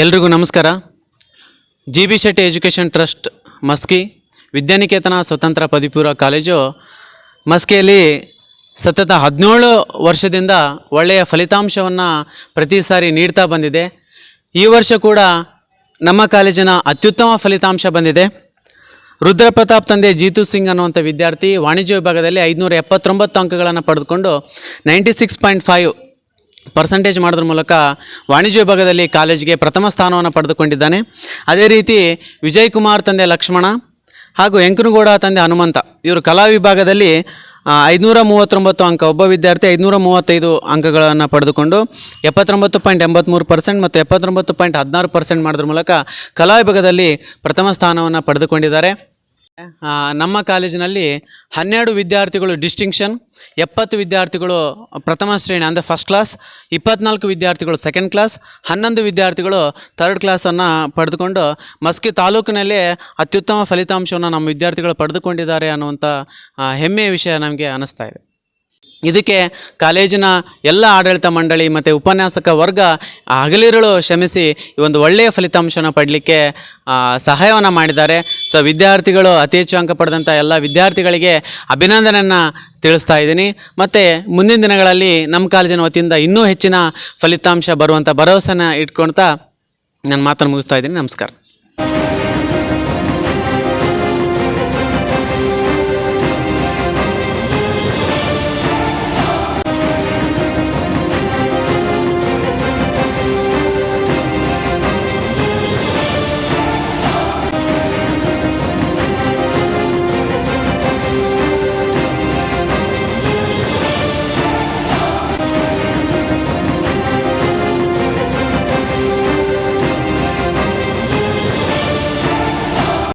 ಎಲ್ರಿಗೂ ನಮಸ್ಕಾರ. G B Shetty education trust Maski, Vidyaniketan ಸ್ವತಂತ್ರ ಪದವಿಪೂರ್ವ ಕಾಲೇಜು, ಮಸ್ಕಿಯಲ್ಲಿ ಸತತ ಹದಿನೇಳು ವರ್ಷದಿಂದ ಒಳ್ಳೆಯ ಫಲಿತಾಂಶವನ್ನು ಪ್ರತಿ ಸಾರಿ ನೀಡ್ತಾ ಬಂದಿದೆ. ಈ ವರ್ಷ ಕೂಡ ನಮ್ಮ ಕಾಲೇಜಿನ ಅತ್ಯುತ್ತಮ ಫಲಿತಾಂಶ ಬಂದಿದೆ. ರುದ್ರ ಪ್ರತಾಪ್ ತಂದೆ ಜೀತು ಸಿಂಗ್ ಅನ್ನುವಂಥ ವಿದ್ಯಾರ್ಥಿ ವಾಣಿಜ್ಯ ವಿಭಾಗದಲ್ಲಿ ಐದುನೂರ ಎಪ್ಪತ್ತೊಂಬತ್ತು ಅಂಕಗಳನ್ನು ಪಡೆದುಕೊಂಡು ninety six point five percentage ಮಾಡೋದ್ರ ಮೂಲಕ ವಾಣಿಜ್ಯ ವಿಭಾಗದಲ್ಲಿ ಕಾಲೇಜಿಗೆ ಪ್ರಥಮ ಸ್ಥಾನವನ್ನು ಪಡೆದುಕೊಂಡಿದ್ದಾನೆ. ಅದೇ ರೀತಿ ವಿಜಯ್ ಕುಮಾರ್ ತಂದೆ ಲಕ್ಷ್ಮಣ ಹಾಗೂ ಎಂಕನಗೌಡ ತಂದೆ ಹನುಮಂತ, ಇವರು ಕಲಾ ವಿಭಾಗದಲ್ಲಿ ಐದುನೂರ ಮೂವತ್ತೊಂಬತ್ತು ಅಂಕ, ಒಬ್ಬ ವಿದ್ಯಾರ್ಥಿ ಐದುನೂರ ಮೂವತ್ತೈದು ಅಂಕಗಳನ್ನು ಪಡೆದುಕೊಂಡು ಎಪ್ಪತ್ತೊಂಬತ್ತು ಪಾಯಿಂಟ್ ಎಂಬತ್ತ್ಮೂರು ಪರ್ಸೆಂಟ್ ಮತ್ತು ಎಪ್ಪತ್ತೊಂಬತ್ತು ಪಾಯಿಂಟ್ ಹದಿನಾರು ಪರ್ಸೆಂಟ್ ಮಾಡೋದ್ರ ಮೂಲಕ ಕಲಾ ವಿಭಾಗದಲ್ಲಿ ಪ್ರಥಮ ಸ್ಥಾನವನ್ನು ಪಡೆದುಕೊಂಡಿದ್ದಾರೆ. ನಮ್ಮ ಕಾಲೇಜಿನಲ್ಲಿ ಹನ್ನೆರಡು ವಿದ್ಯಾರ್ಥಿಗಳು ಡಿಸ್ಟಿಂಕ್ಷನ್ ಎಪ್ಪತ್ತು ವಿದ್ಯಾರ್ಥಿಗಳು ಪ್ರಥಮ ಶ್ರೇಣಿ ಅಂದರೆ ಫಸ್ಟ್ ಕ್ಲಾಸ್ ಇಪ್ಪತ್ನಾಲ್ಕು ವಿದ್ಯಾರ್ಥಿಗಳು ಸೆಕೆಂಡ್ ಕ್ಲಾಸ್ ಹನ್ನೊಂದು ವಿದ್ಯಾರ್ಥಿಗಳು ಥರ್ಡ್ ಕ್ಲಾಸನ್ನು ಪಡೆದುಕೊಂಡು ಮಸ್ಕಿ ತಾಲೂಕಿನಲ್ಲೇ ಅತ್ಯುತ್ತಮ ಫಲಿತಾಂಶವನ್ನು ನಮ್ಮ ವಿದ್ಯಾರ್ಥಿಗಳು ಪಡೆದುಕೊಂಡಿದ್ದಾರೆ ಅನ್ನುವಂಥ ಹೆಮ್ಮೆಯ ವಿಷಯ ನಮಗೆ ಅನ್ನಿಸ್ತಾ ಇದೆ. ಇದಕ್ಕೆ ಕಾಲೇಜಿನ ಎಲ್ಲ ಆಡಳಿತ ಮಂಡಳಿ ಮತ್ತು ಉಪನ್ಯಾಸಕ ವರ್ಗ ಹಗಲಿರುಳು ಶ್ರಮಿಸಿ ಈ ಒಂದು ಒಳ್ಳೆಯ ಫಲಿತಾಂಶನ ಪಡಲಿಕ್ಕೆ ಸಹಾಯವನ್ನು ಮಾಡಿದ್ದಾರೆ. ಸೊ ವಿದ್ಯಾರ್ಥಿಗಳು ಅತಿ ಹೆಚ್ಚು ಅಂಕ ಪಡೆದಂಥ ಎಲ್ಲ ವಿದ್ಯಾರ್ಥಿಗಳಿಗೆ ಅಭಿನಂದನೆಯನ್ನು ತಿಳಿಸ್ತಾ ಇದ್ದೀನಿ. ಮತ್ತು ಮುಂದಿನ ದಿನಗಳಲ್ಲಿ ನಮ್ಮ ಕಾಲೇಜಿನ ವತಿಯಿಂದ ಇನ್ನೂ ಹೆಚ್ಚಿನ ಫಲಿತಾಂಶ ಬರುವಂಥ ಭರವಸೆನ ಇಟ್ಕೊಳ್ತಾ ನಾನು ಮಾತನ್ನು ಮುಗಿಸ್ತಾ ಇದ್ದೀನಿ. ನಮಸ್ಕಾರ.